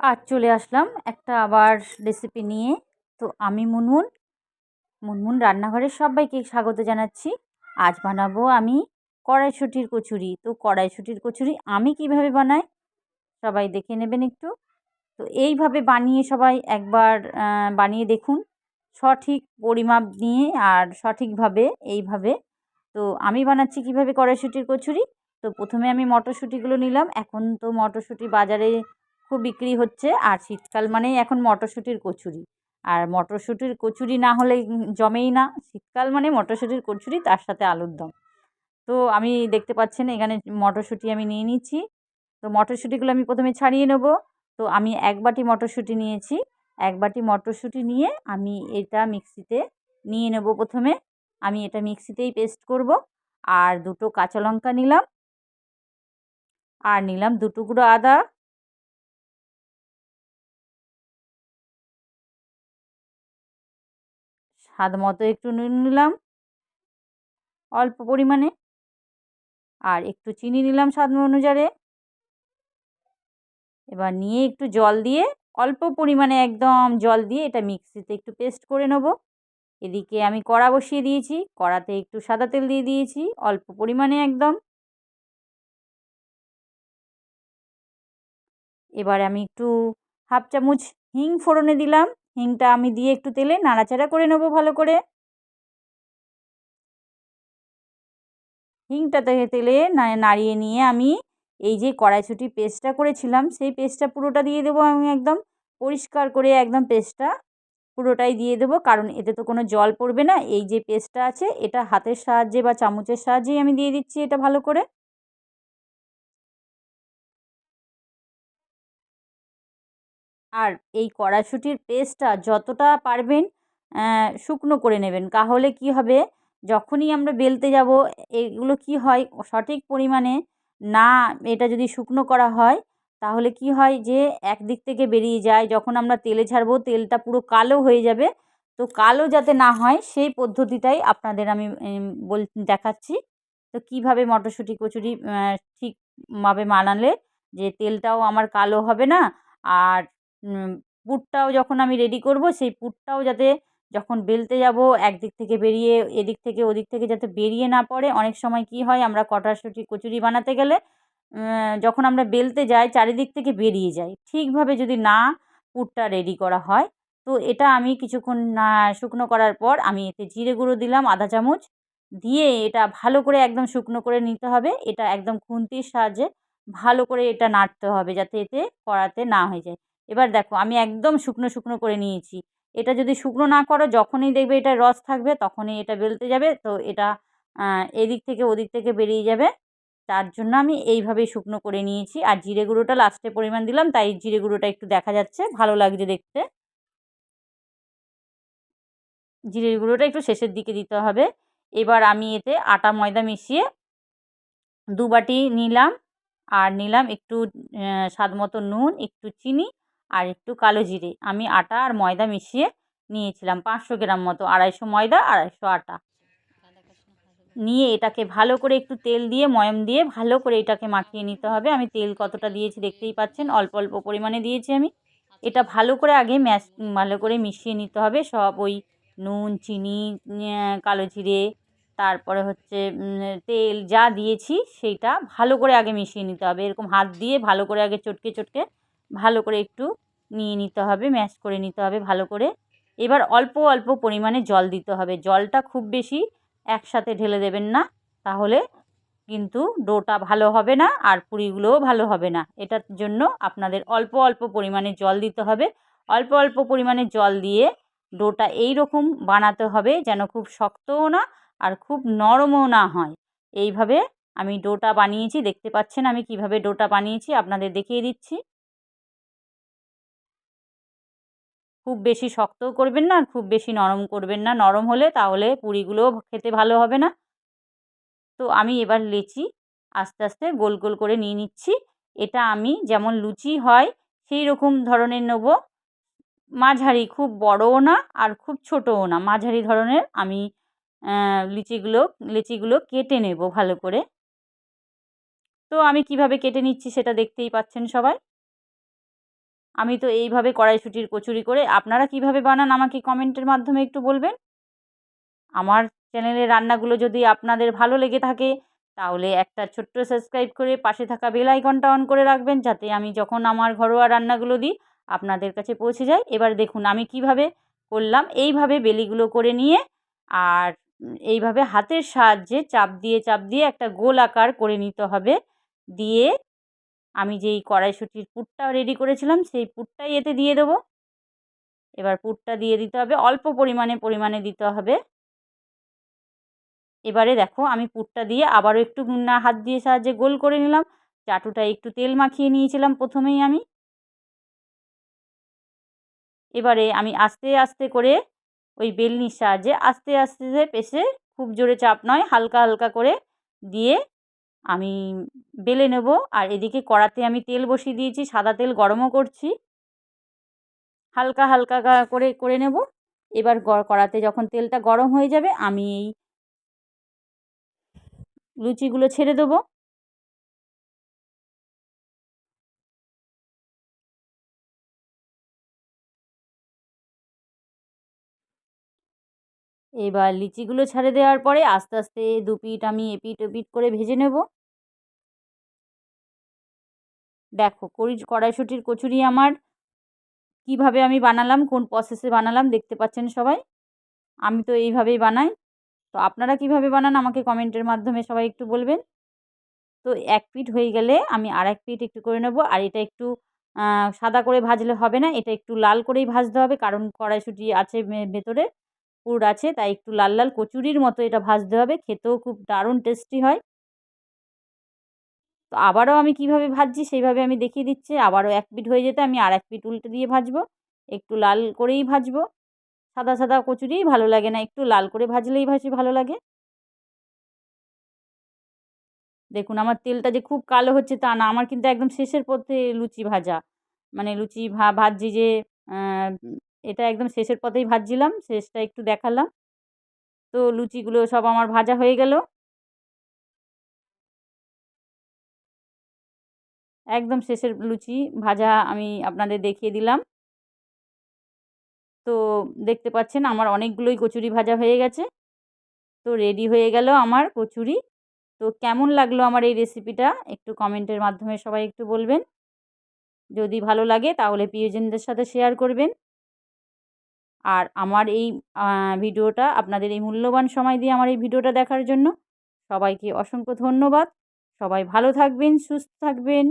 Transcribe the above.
আজ চলে আসলাম একটা আবার রেসিপি নিয়ে। তো আমি মুনমুন মুনমুন রান্নাঘরের সবাইকে স্বাগত জানাচ্ছি। আজ বানাবো আমি কড়াইশুটির কচুরি। তো কড়াইশুটির কচুরি আমি কীভাবে বানাই সবাই দেখে নেবেন একটু। তো এইভাবে বানিয়ে সবাই একবার বানিয়ে দেখুন। সঠিক পরিমাপ নিয়ে আর সঠিকভাবে এইভাবে। তো আমি বানাচ্ছি কীভাবে কড়াইশুটির কচুরি। তো প্রথমে আমি মটরশুঁটিগুলো নিলাম। এখন তো মটরশুঁটি বাজারে খুব বিক্রি হচ্ছে, আর শীতকাল মানেই এখন মটরশুঁটির কচুরি। আর মটরশুঁটির কচুরি না হলে জমেই না। শীতকাল মানে মটরশুঁটির কচুরি, তার সাথে আলুর দম। তো আমি দেখতে পাচ্ছেন, এখানে মটরশুঁটি আমি নিয়ে নিচ্ছি। তো মটরশুঁটিগুলো আমি প্রথমে ছাড়িয়ে নেব। তো আমি এক বাটি মটরশুঁটি নিয়েছি। এক বাটি মটরশুঁটি নিয়ে আমি এটা মিক্সিতে নিয়ে নেব প্রথমে। আমি এটা মিক্সিতেই পেস্ট করব। আর দুটো কাঁচা লঙ্কা নিলাম। আর নিলাম দু টুকরো আদা। স্বাদ মতো একটু নুন নিলাম। অল্প পরিমাণে। আর একটু চিনি নিলাম স্বাদ অনুযায়ী। এবার নিয়ে একটু জল দিয়ে অল্প পরিমাণে একদম জল দিয়ে এটা মিক্সিতে একটু পেস্ট করে নেব। এদিকে আমি কড়া বসিয়ে দিয়েছি, কড়াতে একটু সাদা তেল দিয়ে দিয়েছি, অল্প পরিমাণে একদম। এবার আমি একটু হাফ চামচ হিং ফোড়নে দিলাম। হিংটা আমি দিয়ে একটু তেলে নাড়াচাড়া করে নেব ভালো করে। হিংটা তেলে নাড়িয়ে নিয়ে আমি এই যে কড়াইশুঁটি পেস্টটা করেছিলাম, সেই পেস্টটা পুরোটা দিয়ে দেবো আমি একদম পরিষ্কার করে একদম পেস্টটা পুরোটাই দিয়ে দেবো। কারণ এতে তো কোনো জল পড়বে না। এই যে পেস্টটা আছে, এটা হাতের সাহায্যে বা চামচের সাহায্যেই আমি দিয়ে দিচ্ছি এটা ভালো করে। আর এই কড়াইশুঁটির পেস্টটা যতটা পারবেন শুকনো করে নেবেন। তাহলে কী হবে? যখনই আমরা বেলতে যাব, এগুলো কি হয়? সঠিক পরিমাণে না এটা যদি শুকনো করা হয়, তাহলে কি হয় যে, একদিক থেকে বেরিয়ে যায়। যখন আমরা তেলে ছাড়বো, তেলটা পুরো কালো হয়ে যাবে। তো কালো যাতে না হয়, সেই পদ্ধতিটাই আপনাদের আমি বল, দেখাচ্ছি। তো কীভাবে মটরশুঁটি, কচুরি ঠিকভাবে মানালে যে তেলটাও আমার কালো হবে না, আর পুরটাও যখন আমি রেডি করব, সেই পুরটাও যাতে যখন বেলতে যাব, একদিক থেকে বেরিয়ে এদিক থেকে ওদিক থেকে যাতে বেরিয়ে না পড়ে, অনেক সময় কি হয়, আমরা কটাশুটি কচুরি বানাতে গেলে যখন আমরা বেলতে যাই, চারিদিক থেকে বেরিয়ে যায় ঠিকভাবে যদি না পুরটা রেডি করা হয়, তো এটা আমি কিছুক্ষণ শুকনো করার পর আমি এতে জিরে গুঁড়ো দিলাম আধা চামচ দিয়ে এটা ভালো করে একদম শুকনো করে নিতে হবে। এটা একদম খুন্তির সাহায্যে ভালো করে এটা নাড়তে হবে, যাতে এতে কড়াতে না হয়ে যায়। এবার দেখো, আমি একদম শুকনো শুকনো করে নিয়েছি। এটা যদি শুকনো না করো, যখনই দেখবে এটা রস থাকবে, তখনই এটা বেলতে যাবে। তো এটা এদিক থেকে ওদিক থেকে বেরিয়ে যাবে। তার জন্য আমি এইভাবেই শুকনো করে নিয়েছি। আর জিরে গুঁড়োটা লাস্টে পরিমাণ দিলাম, তাই জিরে গুঁড়োটা একটু দেখা যাচ্ছে। ভালো লাগছে দেখতে। জিরে গুঁড়োটা একটু শেষের দিকে দিতে হবে। এবার আমি এতে আটা, ময়দা মিশিয়ে দু বাটি নিলাম। আর নিলাম একটু স্বাদ মতো নুন, একটু চিনি আর একটু কালো জিরে। আমি আটা আর ময়দা মিশিয়ে নিয়েছিলাম, পাঁচশো গ্রাম মতো, আড়াইশো ময়দা, আড়াইশো আটা। নিয়ে এটাকে ভালো করে একটু তেল দিয়ে, ময়ম দিয়ে ভালো করে এটাকে মাখিয়ে নিতে হবে। আমি তেল কতটা দিয়েছি দেখতেই পাচ্ছেন, অল্প অল্প পরিমাণে দিয়েছি আমি। এটা ভালো করে আগে ম্যাশ, ভালো করে মিশিয়ে নিতে হবে। সব ওই নুন, চিনি কালো জিরে, তারপরে হচ্ছে তেল যা দিয়েছি, সেইটা ভালো করে আগে মিশিয়ে নিতে হবে। এরকম হাত দিয়ে ভালো করে আগে চটকে চটকে ভালো করে একটু নিয়ে নিতে হবে, ম্যাশ করে নিতে হবে ভালো করে। এবার অল্প অল্প পরিমাণে জল দিতে হবে। জলটা খুব বেশি একসাথে ঢেলে দেবেন না, তাহলে কিন্তু ডোটা ভালো হবে না আর পুরিগুলোও ভালো হবে না। এটার জন্য আপনাদের অল্প অল্প পরিমাণে জল দিতে হবে। অল্প অল্প পরিমাণে জল দিয়ে ডোটা এই রকম বানাতে হবে যেন খুব শক্তও না আর খুব নরমও না হয়। এইভাবে আমি ডোটা বানিয়েছি, দেখতে পাচ্ছেন আমি কীভাবে ডোটা বানিয়েছি, আপনাদের দেখিয়ে দিচ্ছি। খুব বেশি শক্তও করবেন না আর খুব বেশি নরম করবেন না। নরম হলে তাহলে পুরিগুলোও খেতে ভালো হবে না। তো আমি এবার লেচি আস্তে আস্তে গোল গোল করে নিয়ে নিচ্ছি। এটা আমি যেমন লুচি হয় সেই রকম ধরনের নেব। মাঝারি খুব বড়ও না আর খুব ছোটও না। মাঝারি ধরনের আমি লিচিগুলো লিচিগুলো কেটে নেব ভালো করে। তো আমি কীভাবে কেটে নিচ্ছি সেটা দেখতেই পাচ্ছেন সবাই। আমি তো এইভাবে কড়াইশুঁটির কচুরি করে আপনারা কীভাবে বানান আমাকে কমেন্টের মাধ্যমে একটু বলবেন? আমার চ্যানেলের রান্নাগুলো যদি আপনাদের ভালো লেগে থাকে, তাহলে একটা ছোট্ট সাবস্ক্রাইব করে পাশে থাকা বেল আইকনটা অন করে রাখবেন যাতে আমি যখন আমার ঘরোয়া রান্নাগুলো দিই, আপনাদের কাছে পৌঁছে যায়। এবার দেখুন আমি কীভাবে করলাম, এইভাবে বেলিগুলো করে নিয়ে আর এইভাবে হাতের সাহায্যে চাপ দিয়ে চাপ দিয়ে একটা গোল আকার করে নিতে হবে। দিয়ে আমি যেই কড়াইশুঁটির পুরটা রেডি করেছিলাম, সেই পুরটাই এতে দিয়ে দেবো। এবার পুরটা দিয়ে দিতে হবে, অল্প পরিমাণে পরিমাণে দিতে হবে। এবারে দেখো, আমি পুরটা দিয়ে আবারও একটু না হাত দিয়ে সাহায্যে গোল করে নিলাম। চাটুটা একটু তেল মাখিয়ে নিয়েছিলাম প্রথমেই আমি। এবারে আমি আস্তে আস্তে করে ওই বেলনির সাহায্যে আস্তে আস্তে পেশে খুব জোরে চাপ নয়, হালকা হালকা করে দিয়ে আমি বেলে নেব। আর এদিকে কড়াতে আমি তেল বসিয়ে দিয়েছি, সাদা তেল গরমও করছি। হালকা হালকা করে করে নেব। এবার কড়াতে যখন তেলটা গরম হয়ে যাবে, আমি এই লুচিগুলো ছেড়ে দেবো। এবার লিচিগুলো ছেড়ে দেওয়ার পরে আস্তে আস্তে দু পিঠ আমি এপিট ওপিট করে ভেজে নেব। দেখো কড়ি কড়াইশুটির কচুরি আমার কীভাবে আমি বানালাম, কোন প্রসেসে বানালাম দেখতে পাচ্ছেন সবাই? আমি তো এইভাবেই বানাই। তো আপনারা কীভাবে বানান আমাকে কমেন্টের মাধ্যমে সবাই একটু বলবেন। তো এক পিঠ হয়ে গেলে আমি আর এক পিঠ একটু করে নেব। আর এটা একটু সাদা করে ভাজলে হবে না, এটা একটু লাল করেই ভাজতে হবে কারণ কড়াইশুঁটি আছে ভেতরে। পুর আছে, তাই একটু লাল লাল কচুরির মতো এটা ভাজতে হবে, খেতেও খুব দারুণ টেস্টি হয়। তো আবারও আমি কীভাবে ভাজছি সেইভাবে আমি দেখিয়ে দিচ্ছি, আবারও এক পিঠ হয়ে যেতে আমি আর এক পিঠ উল্টে দিয়ে ভাজবো, একটু লাল করেই ভাজবো। সাদা সাদা কচুরিই ভালো লাগে না, একটু লাল করে ভাজলেই ভাজি ভালো লাগে। দেখুন আমার তেলটা যে খুব কালো হচ্ছে তা না, আমার কিন্তু একদম শেষের পথে লুচি ভাজা। মানে লুচি ভা, ভাজছি যে এটা একদম শেষের পথেই ভাজছিলাম, শেষটা একটু দেখালাম। তো লুচিগুলো সব আমার ভাজা হয়ে গেল। একদম শেষের লুচি ভাজা আমি আপনাদের দেখিয়ে দিলাম। তো দেখতে পাচ্ছেন আমার অনেকগুলোই কচুরি ভাজা হয়ে গেছে। তো রেডি হয়ে গেল আমার কচুরি। তো কেমন লাগল আমার এই রেসিপিটা একটু কমেন্টের মাধ্যমে সবাই একটু বলবেন। যদি ভালো লাগে তাহলে প্রিয়জনদের সাথে শেয়ার করবেন। আর আমার এই ভিডিওটা আপনাদের এই মূল্যবান সময় দিয়ে আমার এই ভিডিওটা দেখার জন্য সবাইকে অসংখ্য ধন্যবাদ। সবাই ভালো থাকবেন, সুস্থ থাকবেন।